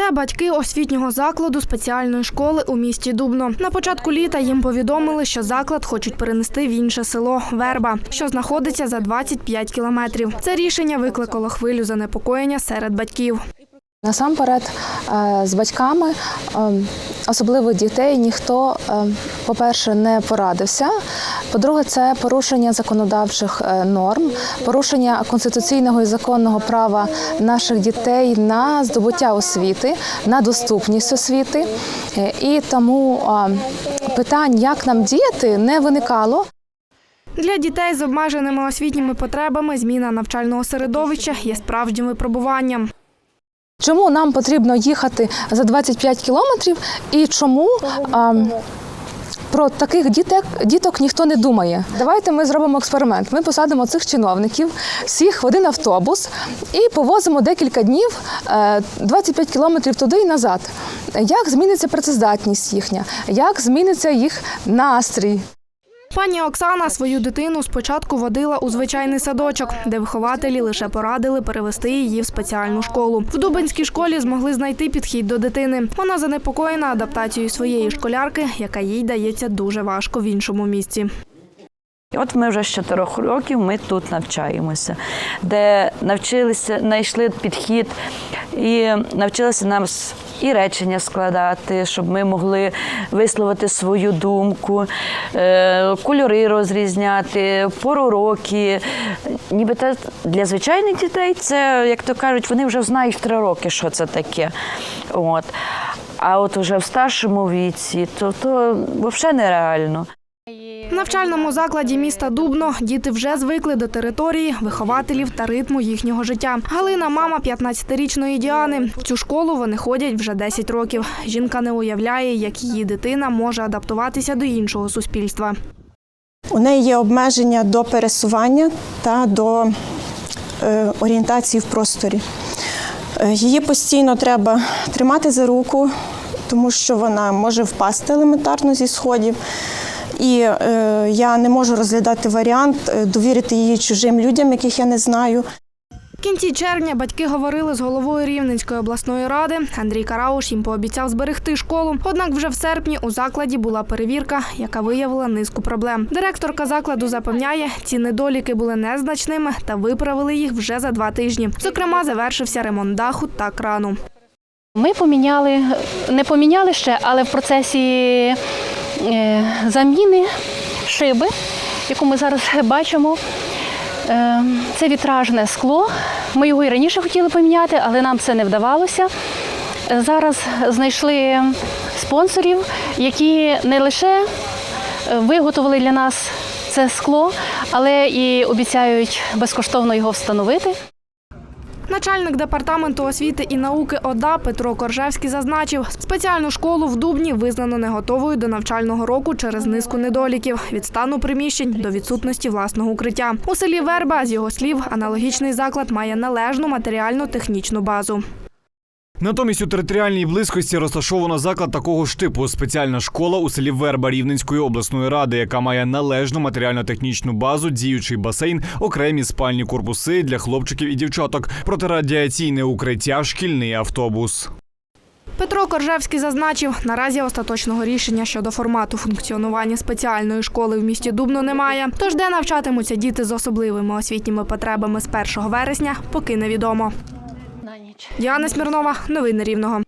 Це батьки освітнього закладу спеціальної школи у місті Дубно. На початку літа їм повідомили, що заклад хочуть перенести в інше село Верба, що знаходиться за 25 кілометрів. Це рішення викликало хвилю занепокоєння серед батьків. Насамперед, е, з батьками, е, особливо дітей, ніхто, е, по-перше, не порадився. По-друге, це порушення законодавчих е, норм, порушення конституційного і законного права наших дітей на здобуття освіти, на доступність освіти. І тому питань, як нам діяти, не виникало. Для дітей з обмеженими освітніми потребами зміна навчального середовища є справжнім випробуванням. Чому нам потрібно їхати за 25 кілометрів і чому а, про таких діток, діток ніхто не думає? Давайте ми зробимо експеримент. Ми посадимо цих чиновників всіх в один автобус і повозимо декілька днів е, 25 кілометрів туди і назад. Як зміниться працездатність їхня? Як зміниться їх настрій? Пані Оксана свою дитину спочатку водила у звичайний садочок, де вихователі лише порадили перевести її в спеціальну школу. В Дубинській школі змогли знайти підхід до дитини. Вона занепокоєна адаптацією своєї школярки, яка їй дається дуже важко в іншому місці. От ми вже з чотирьох років ми тут навчаємося, де навчилися, знайшли підхід і навчилися нам і речення складати, щоб ми могли висловити свою думку, е, кольори розрізняти, пору роки. Ніби те для звичайних дітей це, як то кажуть, вони вже знають в три роки, що це таке. От. А от уже в старшому віці, то, то взагалі нереально. В навчальному закладі міста Дубно діти вже звикли до території, вихователів та ритму їхнього життя. Галина, мама 15-річної Діани. В цю школу вони ходять вже 10 років. Жінка не уявляє, як її дитина може адаптуватися до іншого суспільства. У неї є обмеження до пересування та до е, орієнтації в просторі. Е, Її постійно треба тримати за руку, тому що вона може впасти елементарно зі сходів. І е, я не можу розглядати варіант е, довірити її чужим людям, яких я не знаю. В кінці червня батьки говорили з головою Рівненської обласної ради. Андрій Карауш їм пообіцяв зберегти школу. Однак вже в серпні у закладі була перевірка, яка виявила низку проблем. Директорка закладу запевняє, ці недоліки були незначними та виправили їх вже за два тижні. Зокрема, завершився ремонт даху та крану. Ми поміняли, не поміняли ще, але в процесі заміни шиби, яку ми зараз бачимо. Е, Це вітражне скло. Ми його і раніше хотіли поміняти, але нам це не вдавалося. Е, Зараз знайшли спонсорів, які не лише е, виготовили для нас це скло, але і обіцяють безкоштовно його встановити. Начальник департаменту освіти і науки ОДА Петро Коржевський зазначив, спеціальну школу в Дубні визнано не готовою до навчального року через низку недоліків від стану приміщень до відсутності власного укриття. У селі Верба, з його слів, аналогічний заклад має належну матеріально-технічну базу. Натомість у територіальній близькості розташовано заклад такого ж типу спеціальна школа у селі Верба Рівненської обласної ради, яка має належну матеріально-технічну базу, діючий басейн, окремі спальні корпуси для хлопчиків і дівчаток, протирадіаційне укриття, шкільний автобус. Петро Коржевський зазначив, наразі остаточного рішення щодо формату функціонування спеціальної школи в місті Дубно немає. Тож де навчатимуться діти з особливими освітніми потребами з 1 вересня, поки невідомо. Діана Смірнова, новини Рівного.